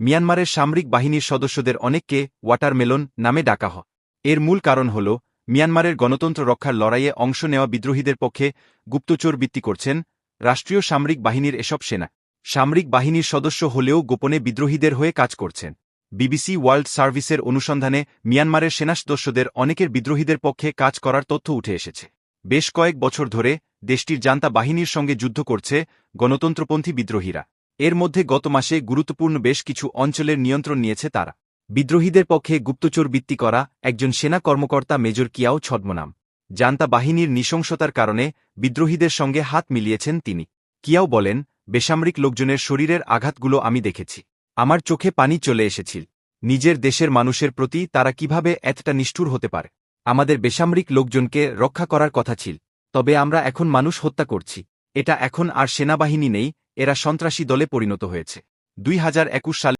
মিয়ানমারের সামরিক বাহিনীর সদস্যদের অনেককে ওয়াটারমেলন নামে ডাকা হয়। এর মূল কারণ হল, মিয়ানমারের গণতন্ত্র রক্ষার লড়াইয়ে অংশ নেওয়া বিদ্রোহীদের পক্ষে গুপ্তচর বৃত্তি করছেন রাষ্ট্রীয় সামরিক বাহিনীর এসব সেনা। সামরিক বাহিনীর সদস্য হলেও গোপনে বিদ্রোহীদের হয়ে কাজ করছেন। বিবিসি ওয়ার্ল্ড সার্ভিসের অনুসন্ধানে মিয়ানমারের সেনা সদস্যদের অনেকের বিদ্রোহীদের পক্ষে কাজ করার তথ্য উঠে এসেছে। বেশ কয়েক বছর ধরে দেশটির জান্তা বাহিনীর সঙ্গে যুদ্ধ করছে গণতন্ত্রপন্থী বিদ্রোহীরা। এর মধ্যে গত মাসে গুরুত্বপূর্ণ বেশ কিছু অঞ্চলের নিয়ন্ত্রণ নিয়েছে তারা। বিদ্রোহীদের পক্ষে গুপ্তচর বৃত্তি করা, একজন সেনা কর্মকর্তা মেজর কিয়াও ছদ্মনাম। জান্তা বাহিনীর নৃশংসতার কারণে বিদ্রোহীদের সঙ্গে হাত মিলিয়েছেন তিনি। কিয়াও বলেন, বেসামরিক লোকজনের শরীরের আঘাতগুলো আমি দেখেছি। আমার চোখে পানি চলে এসেছিল। নিজের দেশের মানুষের প্রতি তারা কীভাবে এতটা নিষ্ঠুর হতে পারে? আমাদের বেসামরিক লোকজনকে রক্ষা করার কথা ছিল। তবে আমরা এখন মানুষ হত্যা করছি। এটা এখন আর সেনাবাহিনী নেই এরা সন্ত্রাসী দলে পরিণত হয়েছে। দুই হাজার একুশ সালে